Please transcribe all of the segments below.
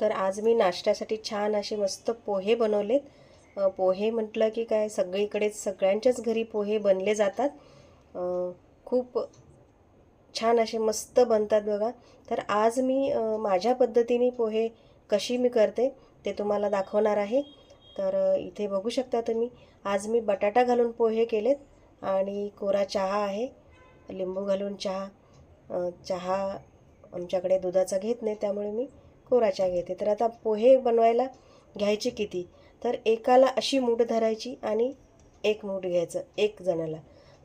तर आज मी नाश्त्यासाठी छान असे मस्त पोहे बनवलेत. पोहे म्हटलं की काय सगळीकडेच सगळ्यांच्याच घरी पोहे बनले जातात. खूप छान असे मस्त बनतात बघा. तर आज मी माझ्या पद्धतीने पोहे कशी मी करते ते तुम्हाला दाखवणार आहे. तर इथे बघू शकता तुम्ही आज मी बटाटा घालून पोहे केलेत आणि कोरा चहा आहे. लिंबू घालून चहा. चहा आमच्याकडे दुधाचा घेत नाही त्यामुळे मी कोरा चहा घेते. तर आता पोहे बनवायला घ्यायचे किती? तर एकाला अशी मूठ धरायची आणि एक मूठ घ्यायचं एक जणाला.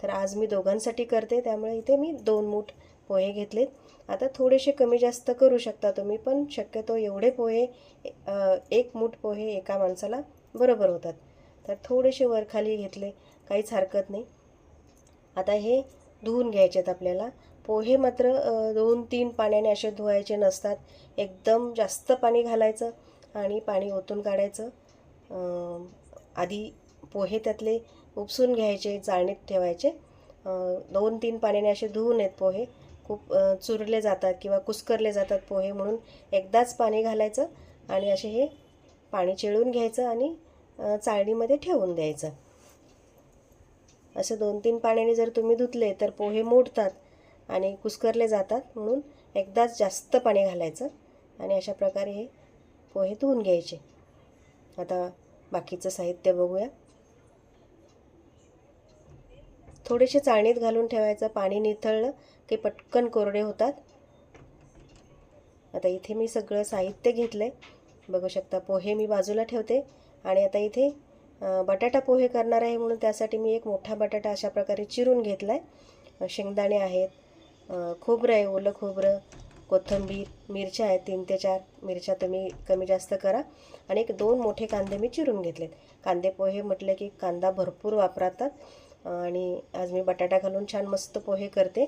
तर आज मी दोघांसाठी करते त्यामुळे इथे मी दोन मूठ पोहे घेतलेत. आता थोडेसे कमी जास्त करू शकता तुम्ही पण शक्यतो एवढे पोहे एक मूठ पोहे एका माणसाला बरोबर होतात. तर थोडेसे वरखाली घेतले काहीच हरकत नाही. आता हे धुवून घ्यायचे आहेत आपल्याला. पोहे मात्र दोन तीन पाण्याने असे धुवायचे नसतात. एकदम जास्त पाणी घालायचं आणि पाणी ओतून काढायचं. आधी पोहे त्यातले उपसून घ्यायचे चाळणीत ठेवायचे. दोन तीन पाण्याने असे धुवून येत पोहे. खूप चुरले जातात किंवा कुस्करले जातात पोहे म्हणून एकदाच पाणी घालायचं आणि असे हे पाणी चिळून घ्यायचं आणि चाळणीमध्ये ठेवून द्यायचं. असं दोन तीन पाण्याने जर तुम्ही धुतले तर पोहे मोडतात. आणि कुस्करले जातात म्हणून एकदाच जास्त पाणी घालायचं आणि अशा प्रकारे हे पोहे धुवून घ्यायचे. आता बाकीचं साहित्य बघूया. थोडेसे चाळणीत घालून ठेवायचं. पाणी निथळलं की पटकन कोरडे होतात. आता इथे मी सगळं साहित्य घेतलं आहे बघू शकता पोहे मी बाजूला ठेवते. आणि आता इथे बटाटा पोहे करणार आहे म्हणून त्यासाठी मी एक मोठा बटाटा अशा प्रकारे चिरून घेतला आहे शेंगदाणे आहेत खोबरं आहे ओलं खोबरं कोथिंबीर मिरच्या आहेत तीन ते चार. मिरच्या तुम्ही कमी जास्त करा. आणि एक दोन मोठे कांदे मी चिरून घेतलेत. कांदे पोहे म्हटलं की कांदा भरपूर वापरतात. आणि आज मी बटाटा घालून छान मस्त पोहे करते.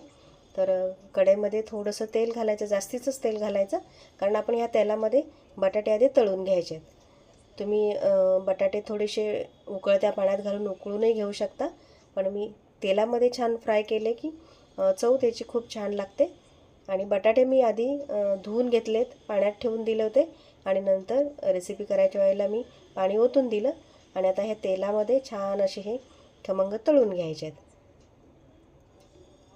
तर कढईमध्ये थोडंसं तेल घालायचं जास्तीचंच तेल घालायचं. कारण आपण ह्या तेलामध्ये बटाटे आधी तळून घ्यायचे आहेत तुम्ही बटाटे थोडेसे उकळत्या पाण्यात घालून उकळूनही घेऊ शकता. पण मी तेलामध्ये छान फ्राय केले की चव त्याची खूप छान लागते. आणि बटाटे मी आधी धुवून घेतलेत पाण्यात ठेवून दिले होते. आणि नंतर रेसिपी करायच्या वेळेला मी पाणी ओतून दिलं. आणि आता ह्या तेलामध्ये छान असे हे खमंग तळून घ्यायचे आहेत.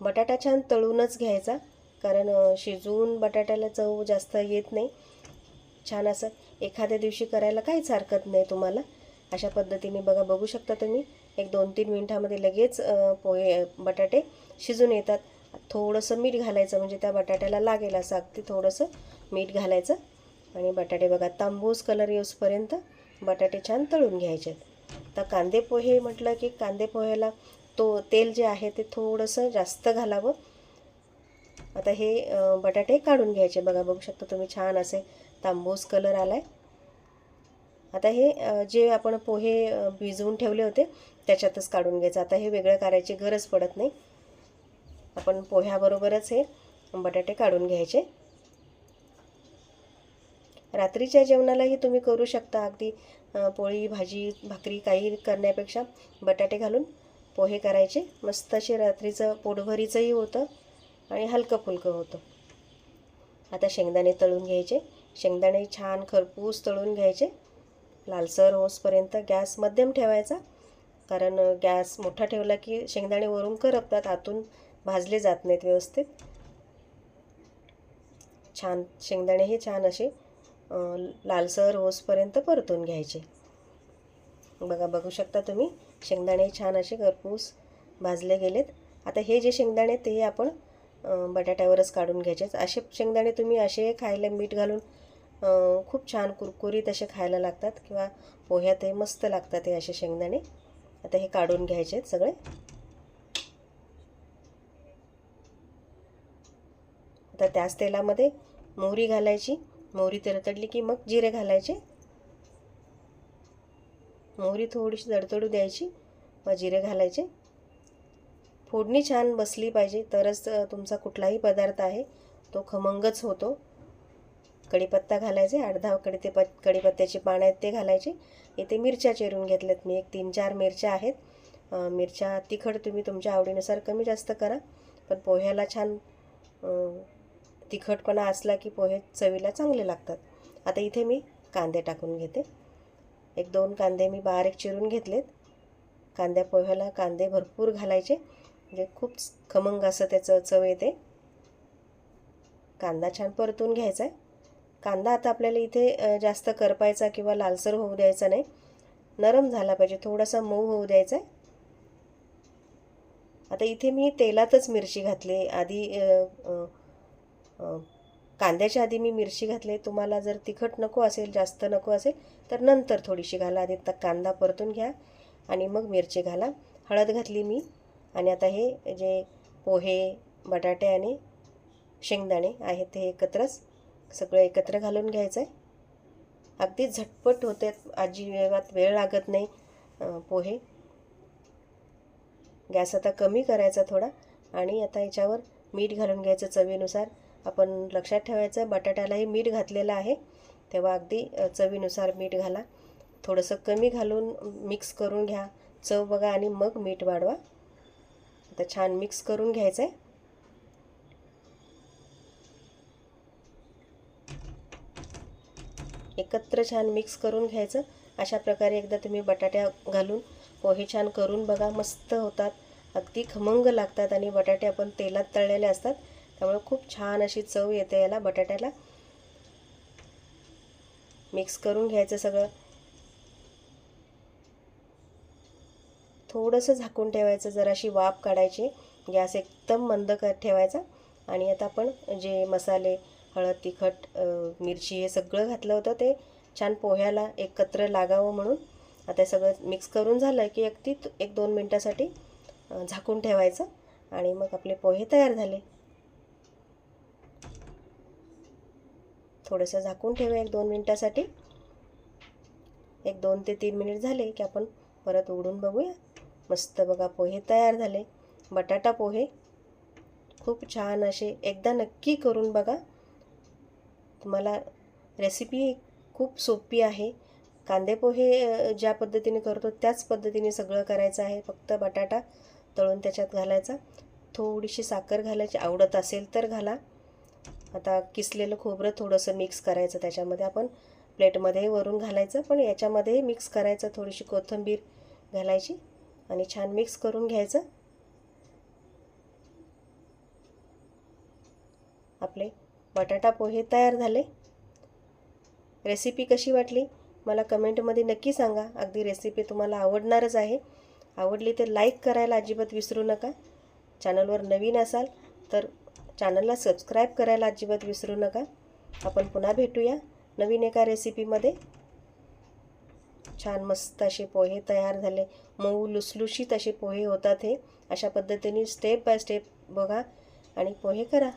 बटाटा छान तळूनच घ्यायचा. कारण शिजवून बटाट्याला चव जास्त येत नाही. छान असं एखाद्या दिवशी करायला काहीच हरकत नाही तुम्हाला. अशा पद्धतीने बघा बघू शकता तुम्ही. एक दोन तीन मिनटामध्ये लगेच पोहे बटाटे शिजून येतात. थोडंसं मीठ घालायचं म्हणजे त्या बटाट्याला लागेल असं अगदी थोडंसं मीठ घालायचं. आणि बटाटे बघा तांबूस कलर येऊसपर्यंत बटाटे छान तळून घ्यायचे. तर कांदे पोहे म्हटलं की कांदे पोह्याला तो तेल जे आहे ते थोडंसं जास्त घालावं. आता हे बटाटे काढून घ्यायचे. बघा बघू शकता तुम्ही छान असे तांबूस कलर आला आहे आता हे जे आपण पोहे भिजवून ठेवले होते त्याच्यातच काढून घ्यायचं. आता हे वेगळं करायची गरज पडत नाही. आपण पोह्याबरोबरच हे बटाटे काढून घ्यायचे. रात्रीच्या जेवणालाही तुम्ही करू शकता. अगदी पोळी भाजी भाकरी काही करण्यापेक्षा बटाटे घालून पोहे करायचे. मस्त असे रात्रीचं पोटभरीचंही होतं आणि हलकं फुलकं होतं. आता शेंगदाणे तळून घ्यायचे. शेंगदाणे छान खरपूस तळून घ्यायचे. लालसर होसपर्यंत गॅस मध्यम ठेवायचा. कारण गॅस मोठा ठेवला की शेंगदाणे वरून करपतात आतून भाजले जात नाहीत व्यवस्थित. छान शेंगदाणे हे छान असे लालसर होसपर्यंत परतून घ्यायचे. बघा बघू शकता तुम्ही शेंगदाणे छान असे घरपूस भाजले गेलेत. आता हे जे शेंगदाणे आहेत ते आपण बटाट्यावरच काढून घ्यायचे असे शेंगदाणे तुम्ही असे खायला मीठ घालून खूप छान कुरकुरीत असे खायला लागतात किंवा पोह्यातही मस्त लागतात हे असे शेंगदाणे. आता हे काढून घ्यायचे आहेत सगळे. आता त्याच तेलामध्ये मोहरी घालायची. मोहरी तरतडली की मग जिरे घालायचे. मोहरी थोडीशी दडतडू द्यायची मग जिरे घालायचे. फोडणी छान बसली पाहिजे. तरच तुमचा कुठलाही पदार्थ आहे तो खमंगच होतो. कढीपत्ता घालायचे अर्धा कडीते प कढीपत्त्याची पानं आहेत ते घालायचे. इथे मिरच्या चिरून घेतल्यात मी एक तीन चार मिरच्या आहेत. मिरच्या तिखट तुम्ही तुमच्या आवडीनुसार कमी जास्त करा पण पोह्याला छान तिखटपणा असला की पोहे चवीला चांगले लागतात. आता इथे मी कांदे टाकून घेते. एक दोन कांदे मी बारीक चिरून घेतलेत. कांद्या पोह्याला कांदे भरपूर घालायचे. म्हणजे खूप खमंग असं त्याचं चव येते. कांदा छान परतून घ्यायचा आहे कांदा आता आपल्याला इथे जास्त करपायचा किंवा लालसर होऊ द्यायचा नाही. नरम झाला पाहिजे थोडासा मऊ होऊ द्यायचा आहे. आता इथे मी तेलातच मिरची घातली. आधी कांद्याच्या आधी मी मिरची घातली. तुम्हाला जर तिखट नको असेल जास्त नको असेल तर नंतर थोडीशी घाला. आधी तर कांदा परतून घ्या आणि मग मिरची घाला. हळद घातली मी आणि आता हे जे पोहे बटाटे आणि शेंगदाणे आहेत ते एकत्रच सगळं एकत्र घालून घ्यायचं आहे अगदी झटपट होते. अजिबात वेळ लागत नाही पोहे. गॅस आता कमी करायचा थोडा आणि आता याच्यावर मीठ घालून घ्यायचं चवीनुसार. आपण लक्षात ठेवायचं बटाट्यालाही मीठ घातलेलं आहे. तेव्हा अगदी चवीनुसार मीठ घाला. थोडंसं कमी घालून मिक्स करून घ्या. चव बघा आणि मग मीठ वाढवा. आता छान मिक्स करून घ्यायचं आहे एकत्र छान मिक्स करून घ्यायचं. अशा प्रकारे एकदा तुम्ही बटाट्या घालून पोहे छान करून बघा मस्त होतात. अगदी खमंग लागतात आणि बटाटे आपण तेलात तळलेले असतात. त्यामुळे खूप छान अशी चव येते याला बटाट्याला. मिक्स करून घ्यायचं सगळं. थोडंसं झाकून ठेवायचं जराशी वाफ काढायची. गॅस एकदम मंद कर ठेवायचा. आणि आता आपण जे मसाले हळद तिखट मिरची हे सगळं घातलं होतं. ते छान पोह्याला एकत्र लागावं म्हणून. आता सगळं मिक्स करून झालं की अगदी एक दोन मिनटासाठी झाकून ठेवायचं आणि मग आपले पोहे तयार झाले. थोडंसं झाकून ठेवूया एक दोन मिनटासाठी. एक दोन ते तीन मिनिट झाले की आपण परत उघडून बघूया. मस्त बघा पोहे तयार झाले. बटाटा पोहे खूप छान असे एकदा नक्की करून बघा. तुम्हाला रेसिपी खूप सोपी आहे. कांदे पोहे ज्या पद्धतीने करतो त्याच पद्धतीने सगळं करायचं आहे. फक्त बटाटा तळून त्याच्यात घालायचा. थोडीशी साखर घालायची आवडत असेल तर घाला. आता किसलेलं खोबरं थोडंसं मिक्स करायचं त्याच्यामध्ये. आपण प्लेटमध्ये वरून घालायचं पण याच्यामध्ये मिक्स करायचं. थोडीशी कोथिंबीर घालायची आणि छान मिक्स करून घ्यायचं. आपले बटाटा पोहे तयार झाले. रेसिपी कशी वाटली? मला कमेंटमध्ये नक्की सांगा. अगदी रेसिपी तुम्हाला आवडणारच आहे. आवडली तर लाईक करायला अजिबात विसरू नका. चॅनलवर नवीन असाल तर चॅनलला सबस्क्राईब करायला अजिबात विसरू नका. आपण पुन्हा भेटूया नवीन एका रेसिपीमध्ये छान मस्त असे पोहे तयार झाले. मऊ लुसलुशीत असे पोहे होतात हे. अशा पद्धतीने स्टेप बाय स्टेप बघा आणि पोहे करा.